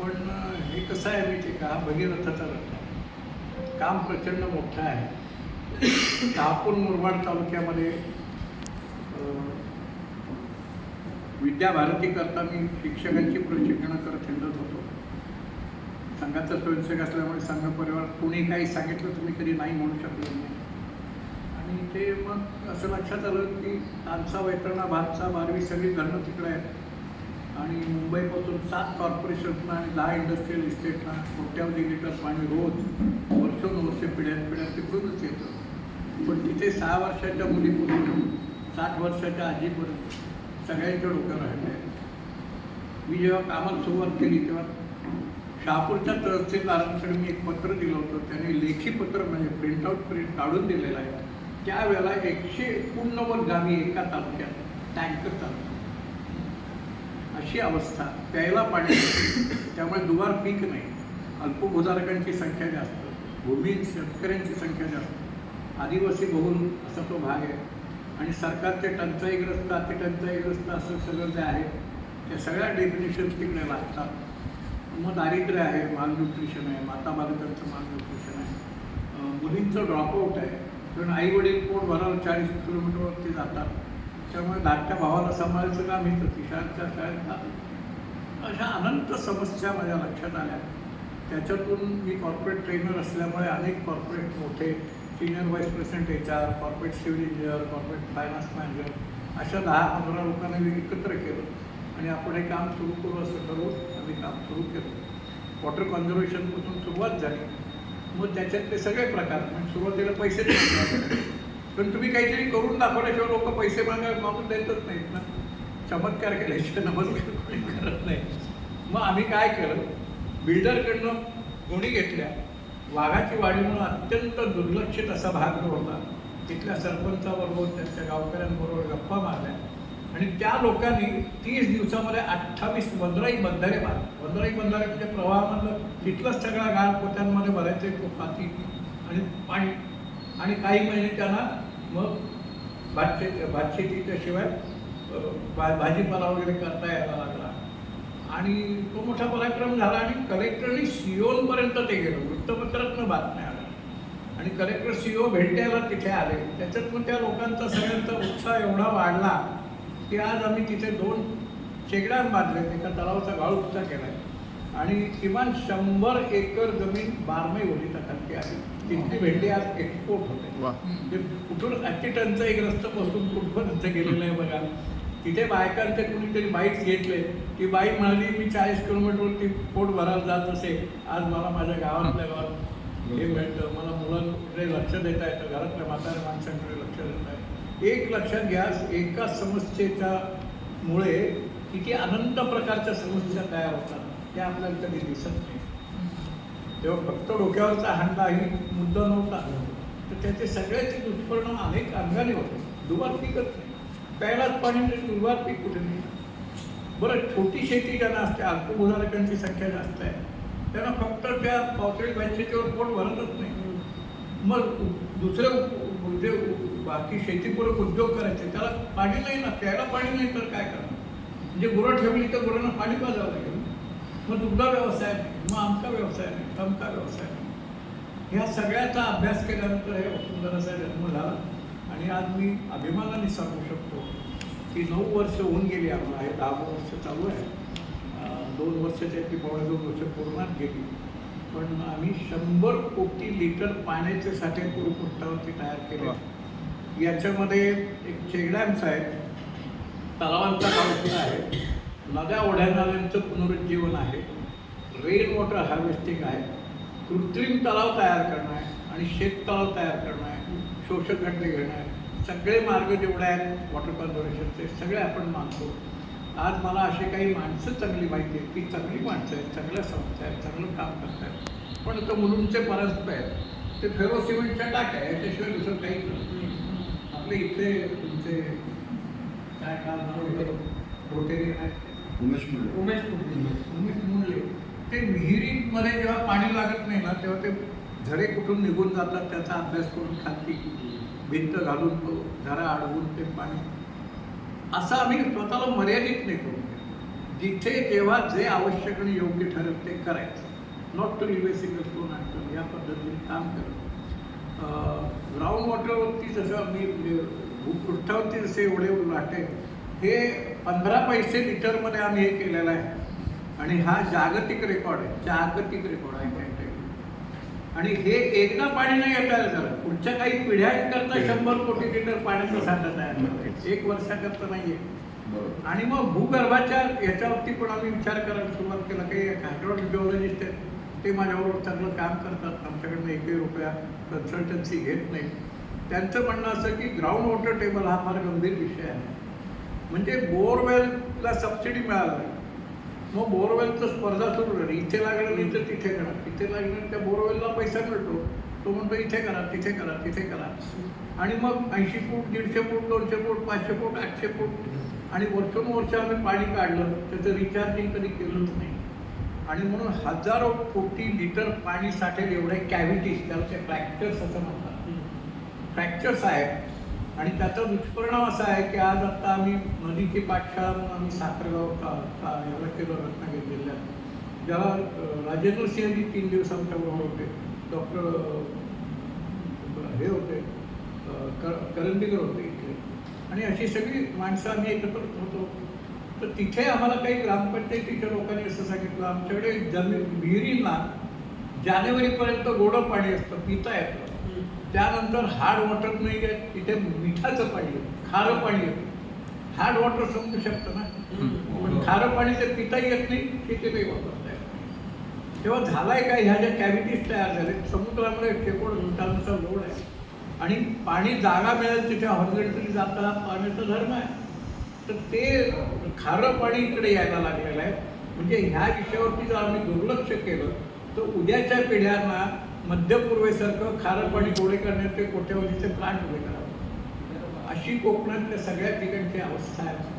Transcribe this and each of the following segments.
पण हे कसं आहे माहिती का? हा भगीरथाचा रथ काम प्रचंड मोठं आहे. शहापूर मुरबाड तालुक्यामध्ये विद्याभारतीकरता विद्याभारती करता मी शिक्षकांची प्रशिक्षणं करत हिंडत होतो. संघाचा स्वयंसेवक असल्यामुळे संघ परिवार कोणी काही सांगितलं तुम्ही कधी नाही म्हणू शकलो नाही आणि ते मग असं लक्षात आलं की आमचा वैतरणा भातचा बारवी सगळी घरणं तिकडे आहेत. आणि मुंबईपासून सात कॉर्पोरेशन्सना आणि दहा इंडस्ट्रीयल इस्टेटना कोट्यावधी लिटर पाणी रोज वर्षोनुवर्षे पिढ्यात पिढ्यात तिकडूनच येतं. पण तिथे सहा वर्षाच्या मुलीपासून साठ वर्षाच्या आजीपर्यंत सगळ्यांच्या डोक्यावर राहिले मी जेव्हा कामात सुरुवात केली तेव्हा शहापूरच्या तहसीलदारांकडे मी एक पत्र दिलं होतं. त्याने लेखी पत्र म्हणजे प्रिंटआउट प्रिंट काढून दिलेलं आहे. त्यावेळेला एकशे एकोणनव्वद गावी एका तालुक्यात टँकर चालू अशी अवस्था. प्यायला पाणी त्यामुळे दुबार पीक नाही. अल्पभूधारकांची संख्या जास्त. भूमी शेतकऱ्यांची संख्या जास्त. आदिवासी बहुल असा तो भाग आहे. आणि सरकारचे टंचाईग्रस्त अतिटंचाईग्रस्त असं सगळं जे आहे त्या सगळ्या डेफिनेशन तिकडे लागतात मग दारिद्र्य आहे माल न्यूट्रिशन आहे माता बालकांचं माल न्यूट्रिशन आहे. मुलींचं ड्रॉपआउट आहे. कारण आई वडील पोट भरायला चाळीस किलोमीटरवरती जातात. त्यामुळे धाकट्या भावाला सांभाळायचं काम येतं ती शाळेच्या शाळेत जातं. अशा अनंत समस्या माझ्या लक्षात आल्या. त्याच्यातून मी कॉर्पोरेट ट्रेनर असल्यामुळे अनेक कॉर्पोरेट मोठे senior vice president H R corporate civil engineer corporate finance manager अशा दहा पंधरा लोकांना मी एकत्र केलं. आणि आपण हे काम सुरू करू असं ठरवून आम्ही काम सुरू केलं. वॉटर कॉन्झर्वेशनपासून सुरुवात झाली. मग त्याच्यातले सगळे प्रकार म्हणजे सुरुवातीला पैसे द्यायचे पण तुम्ही काहीतरी करून दाखवल्याशिवाय लोक पैसे मागा मागून देतच नाहीत ना. चमत्कार केल्याशिवाय नमस्कार कोणी करत नाही. मग आम्ही काय केलं? बिल्डरकडनं कोणी घेतल्या. वाघाची वाढी म्हणून अत्यंत दुर्लक्षित असा भाग जो होता तिथल्या सरपंचाबरोबर त्यांच्या गावकऱ्यांबरोबर गप्पा मारल्या. आणि त्या लोकांनी तीस दिवसामध्ये अठ्ठावीस वंदराई बंधारे बांध वंदराई बंधारे म्हणजे प्रवाहामधलं तिथलंच सगळा गाळ पोत्यांमध्ये भरायचे माती आणि पाणी. आणि काही महिने त्यांना मग भातशेती भातशेतीच्या शिवाय भा भाजीपाला वगैरे करता यायला लागला. आणि तो मोठा पराक्रम झाला आणि कलेक्टरनी सीओपर्यंत ते गेलं. वृत्तपत्रातनं बातम्या आल्या. आणि कलेक्टर सीओ भेटायला तिथे आले. त्याच्यात मग त्या लोकांचा सगळ्यांचा उत्साह एवढा वाढला की आज आम्ही तिथे दोन शेगड्या बांधले एका तलावाचा गाळ उपचार केला आणि किमान शंभर एकर जमीन बारमाही ओलिताखालची आहे. तिथली भेंडी आज एक्सपोर्ट होते. म्हणजे कुठून अति टंचाईग्रस्त पासून कुठपर्यंत गेलेलं आहे बघा. तिथे बायकांचे कुणीतरी बाईक घेतले. ती बाई म्हणाली मी चाळीस किलोमीटरवरती पोट भरायला जात असे. आज मला माझ्या गावातल्या गावात हे मिळतं मला मुलांकडे लक्ष देता येतं. घरातल्या म्हाताऱ्या माणसांकडे लक्ष देता येतं. एक लक्षात घ्या एका समस्येच्या मुळे किती अनंत प्रकारच्या समस्या तयार होतात. त्या आपल्याला कधी दिसत नाही. तेव्हा फक्त डोक्यावरचा हांडा ही मुद्दा नव्हता. तर त्याचे सगळ्याचे दुष्परिणाम अनेक अंगाने होते. दुबार पिकत नाही. प्यायलाच पाणी नाही दुबार पीक कुठे नाही. बरं छोटी शेती ज्यांना असते अल्पभूधारकांची संख्या जास्त आहे. त्यांना फक्त त्या पावसाळी बँकेच्यावर पोट भरतच नाही. मग दुसरे जे म्हणजे बाकी शेतीपूरक उद्योग करायचे त्याला पाणी नाही ना प्यायला पाणी नाही तर काय करणार? म्हणजे गुरं ठेवली तर गुरांना पाणी पाजावं लागेल. मग दुग्ध व्यवसाय मग आमचा व्यवसाय नाही असाय ह्या सगळ्याचा अभ्यास केल्यानंतर हे वसुंधराचा जन्म झाला आणि आज मी अभिमानाने सांगू शकतो की नऊ वर्ष होऊन गेली आम्हाला हे दहा वर्ष चालू आहे. दोन वर्षाच्या ती पावणे दोन वर्ष पूर्णात गेली. पण आम्ही शंभर कोटी लिटर पाण्याचे साठे कुरुपृष्ठावरती तयार केले. याच्यामध्ये एक चेकडॅम्स आहेत तलावांचा कार्यक्रम आहे. नद्या ओढ्या नाल्यांचं पुनरुज्जीवन आहे. रेन वॉटर हार्वेस्टिंग आहे कृत्रिम तलाव तयार करणं आहे आणि शेत तलाव तयार करणं आहे शोषक खड्डे घेणं आहे. सगळे मार्ग जेवढे आहेत वॉटर कन्झर्वेशनचे सगळे आपण मानतो. आज मला अशी काही माणसं चांगली माहिती आहेत की चांगली माणसं आहेत चांगल्या संस्था आहेत चांगलं काम करत आहेत. पण तर मुलुंडचे परस्पर आहेत. ते फेरो सिमेंटच्या टाक्या आहे याच्याशिवाय दुसरं काहीच नाही. आपले इथले तुमचे काय नाव होतं? उमेश मुंडे. उमेश कुठे उमेश मुंडले ते विहिरीमध्ये जेव्हा पाणी लागत नाही ना तेव्हा ते झरे कुठून निघून जातात त्याचा अभ्यास करून खालती भिंत घालून तो झरा अडवून ते पाणी. असं आम्ही स्वतःला मर्यादित नाही करू. जिथे जेव्हा जे आवश्यक आणि योग्य ठरेल ते करायचं. Not to leave single stone and या पद्धतीने काम करतो ग्राउंड वॉटरवरती जसं मी म्हणजे भूपृष्ठावरती जसे एवढे लाटे हे पंधरा पैसे लिटरमध्ये आम्ही हे केलेलं आहे. आणि हा जागतिक रेकॉर्ड आहे जागतिक रेकॉर्ड आहे आणि हे एकदा पाणी नाही येता झालं पुढच्या काही पिढ्यांकरता शंभर कोटी लिटर पाण्याचा साठा तयार. एक वर्षाकरता नाहीये. आणि मग भूगर्भाच्या याच्यावरती पण आम्ही विचार करायला सुरुवात केला. काही हायड्रॉलिक जिओलॉजिस्ट आहेत. ते माझ्याबरोबर चांगलं काम करतात. आमच्याकडनं एकही रुपया कन्सल्टन्सी घेत नाही त्यांचं म्हणणं असं की ग्राउंड वॉटर टेबल हा फार गंभीर विषय आहे. म्हणजे बोरवेलला सबसिडी मिळाला नाही. मग बोरवेलचं स्पर्धा सुरू झाली. इथे लागलं नाही तर तिथे करा. तिथे लागलं नाही त्या बोरवेलला पैसा मिळतो. तो म्हणतो इथे करा तिथे करा तिथे करा. आणि मग ऐंशी फूट दीडशे फूट दोनशे फूट पाचशे फूट आठशे फूट आणि वर्षोनुवर्ष आम्ही पाणी काढलं त्याचं रिचार्जिंग कधी केलंच नाही. आणि म्हणून हजारो कोटी लिटर पाणी साठेल एवढे कॅव्हिटीज त्याला ते फ्रॅक्चर्स असं म्हणतात. फ्रॅक्चर्स आहेत. आणि त्याचा दुष्परिणाम असा आहे की आज आता आम्ही नदीची पाठशाळा म्हणून आम्ही साखरगाव का का याला केलं रत्नागिरी जिल्ह्यात. ज्याला राजेंद्र सिंहजी तीन दिवस आमच्याबरोबर होते. डॉक्टर हे होते. कर करंदीकर होते इथे आणि अशी सगळी माणसं आम्ही एकत्र होतो. तर तिथे आम्हाला काही ग्रामपंचायतीच्या लोकांनी असं सांगितलं आमच्याकडे जमीन विहिरींना जानेवारीपर्यंत गोडं पाणी असतं पिता येतं. त्यानंतर हार्ड वॉटर नाही आहे. तिथे मिठाचं पाणी येतं खारं पाणी येतं हार्ड वॉटर समजू शकतं ना? पण खारं पाणी ते पिता येत नाही तिथे नाही वापरता येत. तेव्हा झालाय काय? ह्या ज्या कॅव्हिटीज तयार झाल्या समुद्रामध्ये शेकोड टनाचा लोड आहे. आणि पाणी जागा मिळेल तिथे हॉरिझॉन्टली जाताना पाण्याचा धर्म आहे. तर ते खारं पाणी इकडे यायला लागलेलं आहे. म्हणजे ह्या विषयावरती जर आम्ही दुर्लक्ष केलं तर उद्याच्या पिढ्यांना मध्य पूर्वेसारखं खारं पाणी गोळे ते कोट्यावधीचे प्लांट उभे करावे. अशी कोकणातल्या सगळ्या ठिकाणची अवस्था आहे.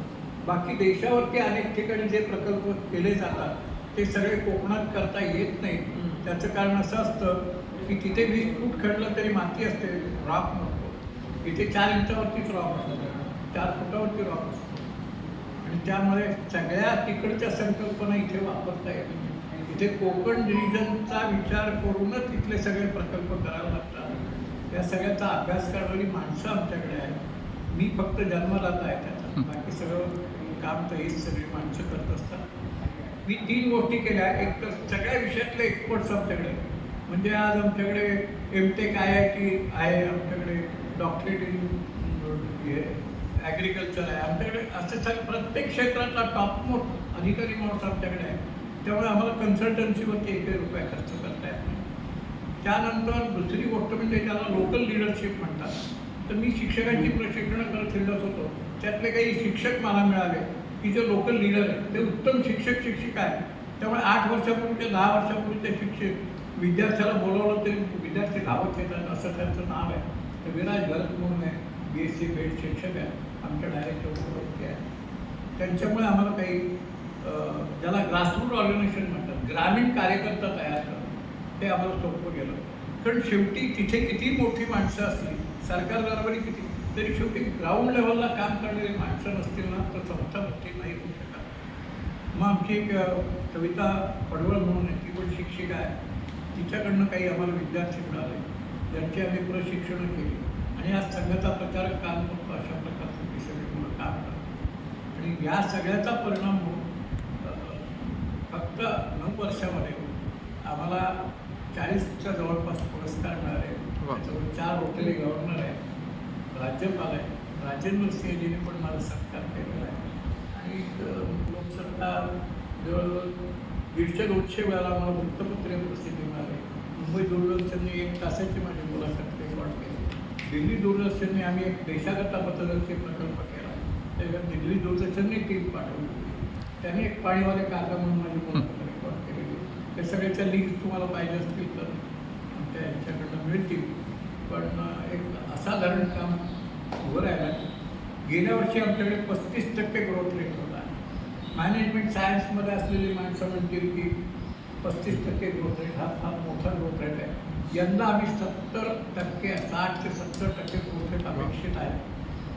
बाकी देशावरती अनेक ठिकाणी जे प्रकल्प केले जातात ते सगळे कोकणात करता येत नाही त्याचं कारण असं असतं की तिथे वीस फूट खडलं तरी माती असते रॉक नसतो. इथे चार इंचावरतीच रॉक असतो. चार फुटावरती रॉक असतो. आणि त्यामुळे सगळ्या तिकडच्या संकल्पना इथे वापरता येत इथे कोकण रिजनचा विचार करूनच इथले सगळे प्रकल्प करावे लागतात. त्या सगळ्याचा अभ्यास करणारी माणसं आमच्याकडे आहेत. मी फक्त जन्मदाता आहे त्याचा. बाकी सगळं काम तर हीच सगळी माणसं करत असतात. मी तीन गोष्टी केल्या. एक तर सगळ्या विषयातले एक्सपर्ट्स आमच्याकडे. म्हणजे आज आमच्याकडे M tech I I T आहे आमच्याकडे डॉक्टरेट इन ॲग्रिकल्चर आहे. आमच्याकडे असं सगळं प्रत्येक क्षेत्रातला टॉप मोठ अधिकारी माणूस आमच्याकडे आहे. त्यामुळे आम्हाला कन्सल्टन्सीवरती एकही रुपया खर्च करता येत नाही. त्यानंतर दुसरी गोष्ट म्हणजे त्याला लोकल लिडरशिप म्हणतात. तर मी शिक्षकांची प्रशिक्षणं करत फिरत होतो. त्यातले काही शिक्षक मला मिळाले. की जे लोकल लिडर आहेत ते उत्तम शिक्षक शिक्षिका आहेत. त्यामुळे आठ वर्षापूर्वीचे दहा वर्षापूर्वीचे शिक्षक विद्यार्थ्याला बोलवलं तरी विद्यार्थी धावत येतात असं त्यांचं नाव आहे. तर विराज भरत म्हणून आहे बी एस सी बेड शिक्षक आहे. आमच्या डायरेक्टर आहे. त्यांच्यामुळे आम्हाला काही ज्याला ग्रासरूट ऑर्गनायझेशन म्हणतात ग्रामीण कार्यकर्ता तयार करणं ते आम्हाला सोपं गेलं. कारण शेवटी तिथे किती मोठी माणसं असली सरकार बरोबरी किती तरी शेवटी ग्राउंड लेवलला काम करणारी माणसं नसतील ना तर संस्था नसतील नाही होऊ शकत मग आमची एक कविता पडवळ म्हणून आहे ती पण शिक्षिका आहे. तिच्याकडनं काही आम्हाला विद्यार्थी मिळाले ज्यांची आम्ही प्रशिक्षणं केली. आणि आज संघाचा प्रचारक काम करतो अशा प्रकारचं ती मुलं काम करतात आणि या सगळ्याचा परिणाम होऊन फक्त नऊ वर्षामध्ये आम्हाला चाळीसच्या जवळपास पुरस्कार मिळाले. त्याच्यावर चार हॉटेले गव्हर्नर आहे राज्यपाल आहे. राजेंद्र सिंहजीने पण माझा सत्कार केलेला आहे. आणि लोकसत्ता जवळजवळ दीडशे दोनशे वेळाला मला वृत्तपत्रे प्रसिद्धी मिळाली. मुंबई दूरदर्शनने एक तासाची माझी मुलाखत रेकॉर्ड केली. दिल्ली दूरदर्शनने आम्ही एक देशाकरता पथदर्शी प्रकल्प केला. त्याच्यात दिल्ली दूरदर्शनने टीम पाठवली. त्याने एक पाणीवाले काका म्हणून माझी रेकॉर्ड केलेली. त्या सगळ्याच्या लिंक्स तुम्हाला पाहिजे असतील तर यांच्याकडनं मिळतील. पण एक असाधारण काम उभं राहिलं. गेल्या वर्षी आमच्याकडे पस्तीस टक्के ग्रोथ रेट होता. मॅनेजमेंट सायन्समध्ये असलेली माणसं म्हणतील की पस्तीस टक्के ग्रोथ रेट हा फार मोठा ग्रोथ रेट आहे. यंदा आम्ही सत्तर टक्के साठ ते सत्तर टक्के ग्रोथ रेट अपेक्षित आहे.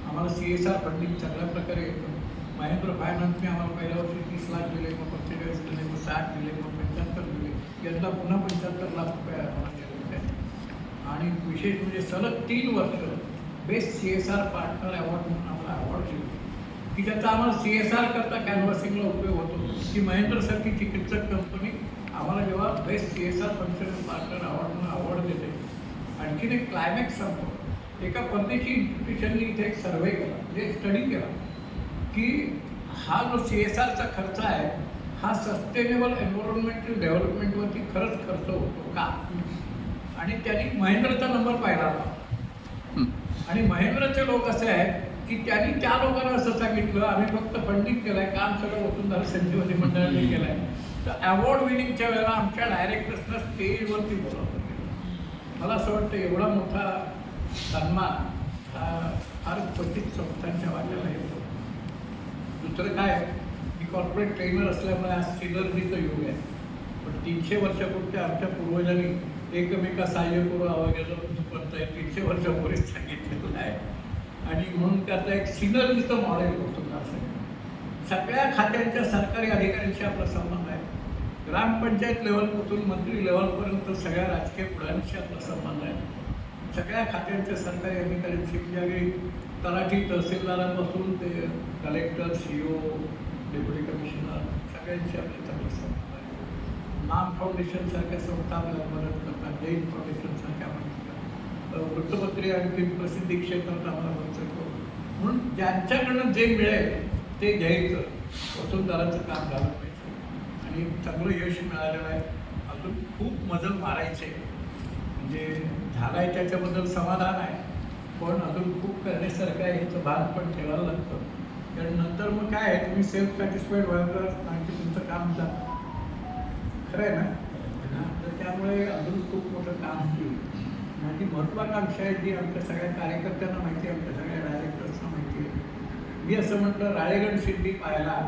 आम्हाला सी एस आर फंडिंग चांगल्या प्रकारे येतं. महेंद्र फायनान्सने आम्हाला पहिल्या वर्षी तीस लाख दिले मग पंचेचाळीस दिले मग साठ दिले मग पंच्याहत्तर दिले. यंदा पुन्हा पंच्याहत्तर लाख रुपये आम्हाला दिले होते आणि विशेष म्हणजे सलग तीन वर्ष best C S R partner award म्हणून आम्हाला अवॉर्ड दिले की ज्याचा आम्हाला सी एस आर करता कॅनव्हासिंगला उपयोग होतो. की महेंद्रसारखी चिकित्सक कंपनी आम्हाला जेव्हा best C S R function partner award म्हणून अवॉर्ड देते. आणखीन एक क्लायमॅक्स सांगतो. एका परदेशी इन्स्टिट्यूशननी इथे एक सर्वे केला म्हणजे स्टडी केला. की हा जो सी एस आरचा खर्च आहे हा सस्टेनेबल एन्व्हायरमेंटल डेव्हलपमेंटवरती खरंच खर्च होतो का? आणि त्यांनी महेंद्रचा नंबर पाहिला होता. आणि महेंद्रचे लोक असे आहेत की त्यांनी त्या लोकांना असं सांगितलं आम्ही फक्त फंडिंग केलंय काम सगळं ओतून संजीवनी मंडळाने केलंय. तर अवॉर्ड विनिंगच्या वेळेला आमच्या डायरेक्टर्सना स्टेजवरती बोलावलं. मला असं वाटतं एवढा मोठा सन्मान हा फार क्वचित संस्थांच्या वाट्याला येतो. दुसरं काय? मी कॉर्पोरेट ट्रेनर असल्यामुळे आज सिलर्जीचं योग आहे. पण तीनशे वर्षापूर्वी आमच्या पूर्वजांनी एकमेका सहाय्य करू आवागेलं आहे तीनशे वर्षापूर्वीच सांगितलेलं आहे. आणि म्हणून त्याचं एक सिनर्जीचं मॉडेल होतं असं सगळ्या खात्यांच्या सरकारी अधिकाऱ्यांशी आपला संबंध आहे. ग्रामपंचायत लेवलपासून मंत्री लेवलपर्यंत सगळ्या राजकीय पुढाऱ्यांशी आपला संबंध आहे. सगळ्या खात्यांच्या सरकारी अधिकारी म्हणजे अगदी तलाठी तहसीलदारापासून ते collector C O deputy commissioner सगळ्यांशी आपली चांगले संबंध आहे नाम फाउंडेशनसारख्या संस्था आपल्याला मदत करतात. जैन फाउंडेशनसारख्या मदत करतात. वृत्तपत्रे आणखी प्रसिद्धी क्षेत्रात आम्हाला मदत करतो म्हणून ज्यांच्याकडनं जे मिळेल ते घ्यायचं. वसुंधराचं काम झालं पाहिजे. आणि चांगलं यश मिळालेलं आहे. अजून खूप मजल मारायचे. म्हणजे झालं आहे त्याच्याबद्दल समाधान आहे. पण अजून खूप करण्यासारखं आहे याचं भान पण ठेवायला लागतं. कारण नंतर मग काय आहे तुम्ही सेल्फ सॅटिस्फाईड व्हायला आणखी तुमचं काम जा खरं आहे ना? तर त्यामुळे अजून खूप मोठं काम होईल. माझी महत्वाकांक्षा आहे जी आमच्या सगळ्या कार्यकर्त्यांना माहिती आहे आमच्या सगळ्या डायरेक्टर्सना माहिती आहे. मी असं म्हटलं राळेगण सिद्धी पाहायला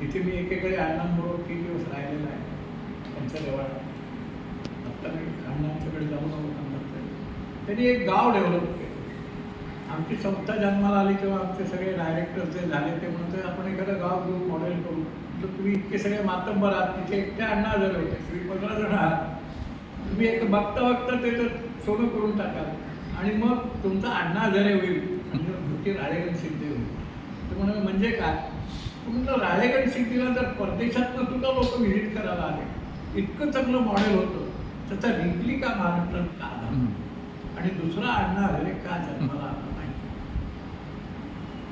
तिथे मी एकेकडे अण्णांबरोबर तीन दिवस राहिलेला आहे. त्यांच्या जवळ आत्ता आमच्याकडे अण्णांच्याकडे जाऊन आलो त्यांनी एक गाव डेव्हलप केलं. आमची संस्था जन्माला आली तेव्हा आमचे सगळे डायरेक्टर जे झाले ते म्हणतो आपण एखादं गाव घेऊन मॉडेल करू. तर तुम्ही इतके सगळे मातंबर आहात तिथे एकटे अण्णा जर होते तुम्ही पंधरा जण आहात तुम्ही एक बघता बघता ते तर सोनं करून टाकाल. आणि मग तुमचा अण्णा हजारे होईल म्हणजे तुमची राळेगण सिद्धी होईल. तर म्हणून म्हणजे काय? तुमचं राळेगण सिद्धीला जर परदेशातनं सुद्धा लोक व्हिजिट करायला आले. इतकं चांगलं मॉडेल होतं. त्याचा रिप्ली का महाराष्ट्रात का आला आणि दुसरा अण्णा हजारे का जन्माला आला नाही.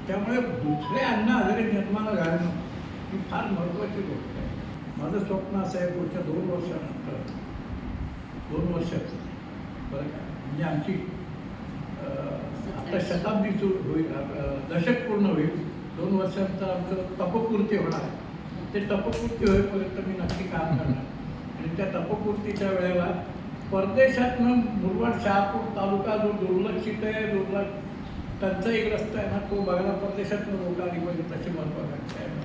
त्यामुळे दुसरे अण्णा हजारे जन्माला घालणं ही फार महत्त्वाची गोष्ट आहे. माझं स्वप्न असं आहे पुढच्या दोन वर्षानंतर दोन वर्षात बरं का? म्हणजे आमची आता शताब्दी सुरू होईल दशक पूर्ण होईल. दोन वर्षानंतर आमचं तपपूर्ती होणार आहे. ते तपपूर्ती होईपर्यंत मी नक्की काम करणार. त्यांच्या त्या तपपूर्तीच्या वेळेला परदेशातनं मुरबाड शहापूर तालुका जो दुर्लक्षित आहे दुर्लक्ष टंचाईग्रस्त आहे ना तो बघायला परदेशातनं लोक आली पाहिजे तशी महत्वाकांक्षा आहे.